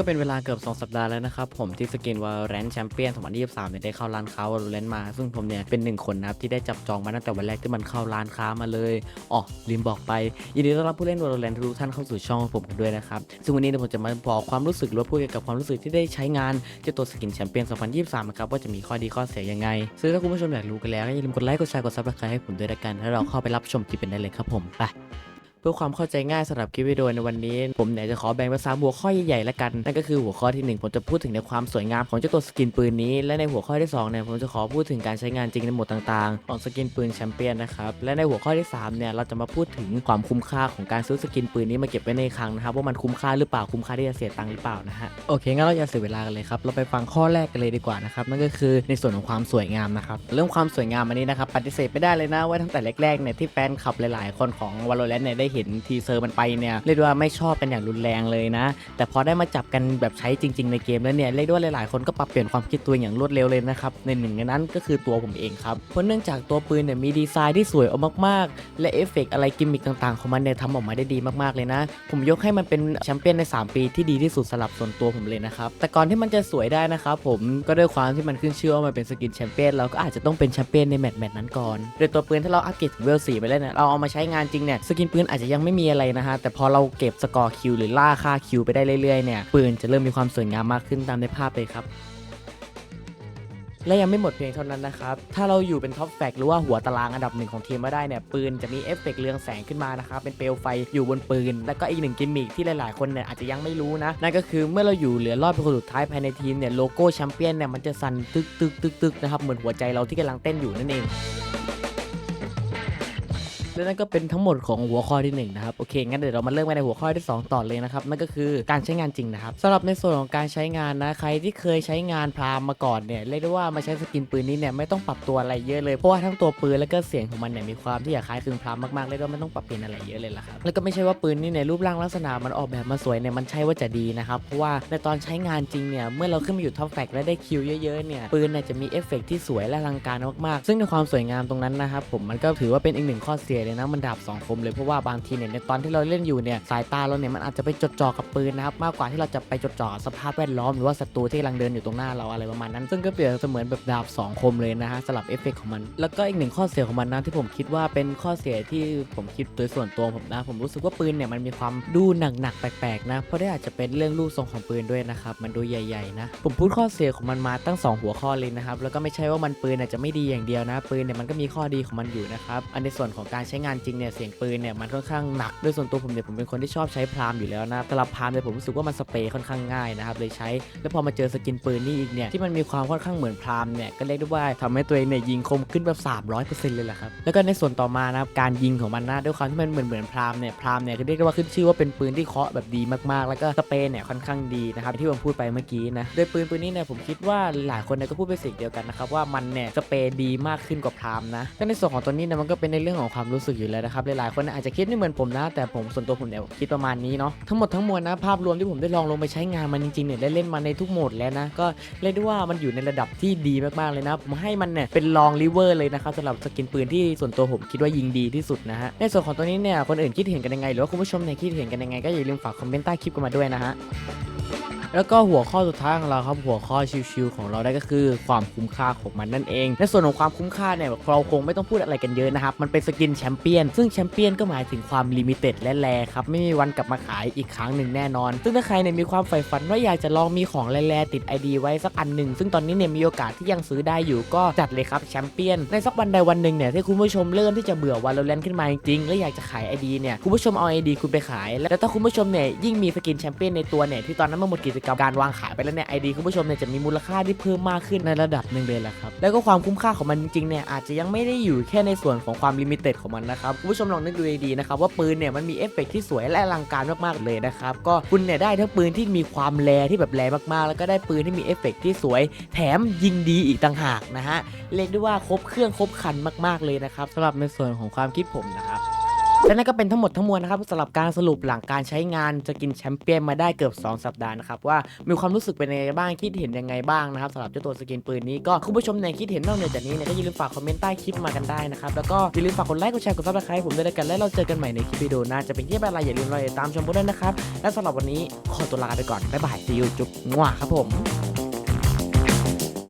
ก็เป็นเวลาเกือบ 2 สัปดาห์แล้วนะครับ ผมที่สกินวาแรนแชมเปี้ยน2023เนี่ยได้เข้าร้านค้าวาแรนมา ซึ่งผมเนี่ยเป็นหนึ่งคนนะครับที่ได้จับจองมาตั้งแต่วันแรกที่มันเข้าร้านค้ามาเลยอ๋อลืมบอกไปยินดีต้อนรับผู้เล่นวาแรนทุกท่านเข้าสู่ช่องของผมกันด้วยนะครับซึ่งวันนี้เนี่ยผมจะมาบอกความรู้สึกหรือว่าพูดเกี่ยวกับความรู้สึกที่ได้ใช้งานเจ้าตัวสกินแชมเปี้ยน2023นะครับว่าจะมีข้อดีข้อเสียยังไงซึ่งถ้าคุณผู้ชมอยากรู้กันแล้วก็อย่าลืมกดไลค์กดแชร์กดซับสไครต์ให้ผมด้วยละกันแล้วเราเข้าไปรับชมคลิปกันได้เลยครับผมไป เพื่อความเข้าใจง่ายสำหรับคลิปวิดีโอในวันนี้ ผมเนี่ยจะขอแบ่งเป็นสามหัวข้อใหญ่ๆแล้วกัน นั่นก็คือหัวข้อที่ 1 ผมจะพูดถึงในความสวยงามของเจ้าตัวสกินปืนนี้ และในหัวข้อที่2เนี่ยผมจะขอพูดถึงการใช้งานจริงในหมดต่างๆ ของสกินปืนแชมเปี้ยนนะครับ และในหัวข้อที่3เนี่ยเราจะมาพูดถึงความคุ้มค่าของการซื้อสกินปืนนี้มาเก็บไว้ในคลังนะครับว่ามันคุ้มค่าหรือเปล่าคุ้มค่าที่จะเสียตังค์หรือเปล่านะฮะโอเคงั้นเราอย่าเสียเวลากันเลยครับเราไปฟังข้อแรกกันเลยดีกว่านะครับนั่นก็คือในส่วนของความสวยงามนะครับเรื่องความสวยงามอันนี้นะครับปฏิเสธไม่ได้เลยนะว่าตั้งแต่แรกๆเนี่ยที่แฟนคลับหลายๆ คนของ Valorant เนี่ยได้เห็นทีเซอร์มันไปเนี่ยเรียกได้ว่าไม่ชอบกันอย่างรุนแรงเลยนะ แต่พอได้มาจับกันแบบใช้จริง ๆ ในเกมแล้วเนี่ยเรียกได้ว่าหลายๆคนก็ปรับเปลี่ยนความคิดตัวอย่างรวดเร็วเลยนะครับในหนึ่งในนั้นก็คือตัวผมเองครับเพราะเนื่องจากตัวปืนเนี่ยมีดีไซน์ที่สวยออกมากๆ และเอฟเฟกต์อะไรกิมมิคต่างๆ ของมันเนี่ยทำออกมาได้ดีมากๆเลยนะ ผมยกให้มันเป็นแชมเปี้ยนใน 3 ปีที่ดีที่สุดสำหรับส่วนตัวผมเลยนะครับแต่ก่อนที่มันจะสวยได้นะครับผมก็ด้วยความที่มันขึ้นชื่อว่ามันเป็นสกินแชมเปี้ยนเราก็อาจจะต้องเป็นแชมเปี้ยนในแมตช์แมตช์นั้นก่อนโดยตัวปืนถ้าเราอัปเกรดเวล4ไปแล้วเนี่ยเราเอามาใช้งานจริงเนี่ยสกินปืนอาจจะยังไม่มีอะไรนะฮะ แต่พอเราเก็บสกอร์คิวหรือล่าค่าคิวไปได้เรื่อยๆเนี่ยปืนจะเริ่มมีความสวยงามมากขึ้นตามในภาพเลยครับและยังไม่หมดเพียงเท่านั้นนะครับ ถ้าเราอยู่เป็นท็อปแฟกหรือว่าหัวตารางอันดับหนึ่งของทีมมาได้เนี่ย ปืนจะมีเอฟเฟกต์เรืองแสงขึ้นมานะครับ เป็นเปลวไฟอยู่บนปืน แล้วก็อีกหนึ่งกิมมิคที่หลายๆ คนเนี่ยอาจจะยังไม่รู้นะ นั่นก็คือเมื่อเราอยู่เหลือรอดเป็นคนสุดท้ายภายในทีมเนี่ย โลโก้แชมเปี้ยนเนี่ยมันจะสั่นตึกตึกตึกตึกนะครับ เหมือนหัวใจเราที่กำลังเต้นอยู่นั่นเอง และนั่นก็เป็นทั้งหมดของหัวข้อที่1นะครับโอเคงั้นเดี๋ยวเรามาเริ่มกันในหัวข้อที่ 2 ต่อเลยนะครับนั่นก็คือการใช้งานจริงนะครับสำหรับในส่วนของการใช้งานนะใครที่เคยใช้งานพรามมาก่อนเนี่ยเรียกได้ว่ามาใช้สกินปืนนี้เนี่ยไม่ต้องปรับตัวอะไรเยอะเลยเพราะว่าทั้งตัวปืนแล้วก็เสียงของมันเนี่ยมีความที่อยากคล้ายคลึงพรามมากๆเลยก็ไม่ต้องปรับเปลี่ยนอะไรเยอะเลยละครับแล้วก็ไม่ใช่ว่าปืนนี่ในรูปร่างลักษณะมันออกแบบมาสวยเนี่ยมันใช่ว่าจะดีนะครับเพราะว่าในตอนใช้งานจริงเนี่ยเมื่อเราขึ้นมาอยู่ท็อปแฟกและได้คิวเยอะๆเนี่ยปืนเนี่ยจะมีเอฟเฟกต์ที่สวยและอลังการมากๆซึ่งในความสวยงามตรงนั้นนะครับผมมันก็ถือว่าเป็นอีกหนึ่งข้อเสียเลยนะมันดาบสองคมเลยเพราะว่าบางทีเนี่ยในตอนที่เราเล่นอยู่เนี่ยสายตาเราเนี่ยมันอาจจะไปจดจ่อกับปืนนะครับมากกว่าที่เราจะไปจดจ่อสภาพแวดล้อมหรือว่าศัตรูที่กำลังเดินอยู่ตรงหน้าเราอะไรประมาณนั้น ซึ่งก็เปรียบเสมือนแบบดาบสองคมเลยนะฮะสำหรับเอฟเฟกต์ของมัน แล้วก็อีกหนึ่งข้อเสียของมันนะที่ผมคิดว่าเป็นข้อเสียที่ผมคิดโดยส่วนตัวผมนะ ผมรู้สึกว่าปืนเนี่ยมันมีความดูหนักๆแปลกๆนะเพราะได้อาจจะเป็นเรื่องรูปทรงของปืนด้วยนะครับมันดูใหญ่ๆนะผมพูดข้อเสียของมันมาตั้งสองหัวข้อเลยนะครับแล้วก็ไม่ใช่ว่ามันปืนอาจจะไม่ดีอย่างเดียวนะปืนเนี่ยมันก็มีข้อดีของมันอยู่นะครับอันในส่วนของการใช้งานจริงเนี่ยเสียงปืนเนี่ยมันค่อนข้างหนักโดยส่วนตัวผมเนี่ยผมเป็นคนที่ชอบใช้พรามอยู่แล้วนะสำหรับพรามเนี่ยผมรู้สึกว่ามันสเปรย์ค่อนข้างง่ายนะครับเลยใช้ แล้วพอมาเจอสกินปืนนี่อีกเนี่ยที่มันมีความค่อนข้างเหมือนพรามเนี่ยก็เรียกได้ว่าทำให้ตัวเองเนี่ยยิงคมขึ้นแบบ300%เลยแหละครับแล้วก็ในส่วนต่อมานะครับการยิงของมันนะด้วยความที่มันเหมือนเหมือนพรามเนี่ยพรามเนี่ยก็เรียกได้ว่าขึ้นชื่อว่าเป็นปืนที่เคาะแบบดีมากๆ แล้วก็สเปรย์เนี่ยค่อนข้างดีนะครับที่ผมพูดไปเมื่อกี้นะโดยปืนปืนนี้เนี่ยผมคิดว่าหลายคนเนี่ยก็พูดเป็นสิ่งเดียวกันนะครับว่ามันเนี่ยสเปรย์ดีมากขึ้นกว่าพรามนะก็ในส่วนของตัวนี้เนี่ยมันก็เป็นในเรื่องของความรู้สึกอยู่แล้วนะครับหลายๆคนอาจจะคิดไม่เหมือนผมนะ แต่ผมส่วนตัวผมเนี่ยคิดประมาณนี้เนาะทั้งหมดทั้งมวลนะภาพรวมที่ผมได้ลองลงไปใช้งานมันจริงๆเนี่ยได้เล่นมาในทุกโหมดแล้วนะก็เรียกได้ว่ามันอยู่ในระดับที่ดีมากๆเลยนะผมให้มันเนี่ยเป็นลองลิเวอร์เลยนะครับสำหรับสกินปืนที่ส่วนตัวผมคิดว่ายิงดีที่สุดนะฮะในส่วนของตัวนี้เนี่ยคนอื่นคิดเห็นกันยังไงหรือว่าคุณผู้ชมเนี่ยคิดเห็นกันยังไงก็อย่าลืมฝากคอมเมนต์ใต้คลิปกันมาด้วยนะฮะ แล้วก็หัวข้อสุดท้ายของเราครับหัวข้อชิวๆของเราได้ก็คือความคุ้มค่าของมันนั่นเอง ในส่วนของความคุ้มค่าเนี่ยเราคงไม่ต้องพูดอะไรกันเยอะนะครับ มันเป็นสกินแชมเปี้ยน ซึ่งแชมเปี้ยนก็หมายถึงความลิมิเต็ดและแรครับ ไม่มีวันกลับมาขายอีกครั้งหนึ่งแน่นอน ซึ่งถ้าใครเนี่ยมีความใฝ่ฝันว่าอยากจะลองมีของแรๆติด ID ไว้สักอันหนึ่งซึ่งตอนนี้เนี่ยมีโอกาสที่ยังซื้อได้อยู่ก็จัดเลยครับแชมเปี้ยนในสักวันใดวันหนึ่งเนี่ยที่คุณผู้ชมเริ่มที่จะเบื่อวันเราเล่นขึ้นมาจริงๆและอยากจะขาย ID เนี่ยคุณผู้ชมเอา ID คุณไปขาย แล้วถ้าคุณผู้ชมเนี่ยยิ่งมีสกินแชมเปี้ยนในตัวเนี่ยที่ตอนนั้นมื่อหมดกิจกรรมการวางขายไปแล้วเนี่ยไอดีคุณผู้ชมเนี่ยจะมีมูลค่าที่เพิ่มมากขึ้นในระดับหนึ่งเลยแหละครับแล้วก็ความคุ้มค่าของมันจริงๆเนี่ยอาจจะยังไม่ได้อยู่แค่ในส่วนของความลิมิเต็ดของมันนะครับคุณผู้ชมลองนึกดูดีๆนะครับว่าปืนเนี่ยมันมีเอฟเฟกต์ที่สวยและอลังการมากๆเลยนะครับก็คุณเนี่ยได้ทั้งปืนที่มีความแรที่แบบแรมากๆ แล้วก็ได้ปืนที่มีเอฟเฟกต์ที่สวย แถมยิงดีอีกต่างหากนะฮะเรียกได้ว่าครบเครื่องครบคันมากๆเลยนะครับสำหรับในส่วนของความคิดผมนะครับ และนั่นก็เป็นทั้งหมดทั้งมวลนะครับสำหรับการสรุปหลังการใช้งานจะกินแชมเปี้ยนมาได้เกือบ 2 สัปดาห์นะครับว่ามีความรู้สึกเป็นยังไงบ้างคิดเห็นยังไงบ้างนะครับสำหรับเจ้าตัวสกินปืนนี้ก็คุณผู้ชมเนี่ยคิดเห็นนอกเหนือจากนี้เนี่ยก็อย่าลืมฝากคอมเมนต์ใต้คลิปมากันได้นะครับแล้วก็อย่าลืมฝากกดไลค์กดแชร์กดซับสไครต์ผมด้วยแล้วกันและเราเจอกันใหม่ในคลิปวิดีโอหน้าจะเป็นที่อะไรอย่าลืมรอติดตามชมพวกด้วยนะครับและสำหรับวันนี้ขอตัวลาไปก่อนบ๊ายบายซีอูจุ๊บงัวครับผม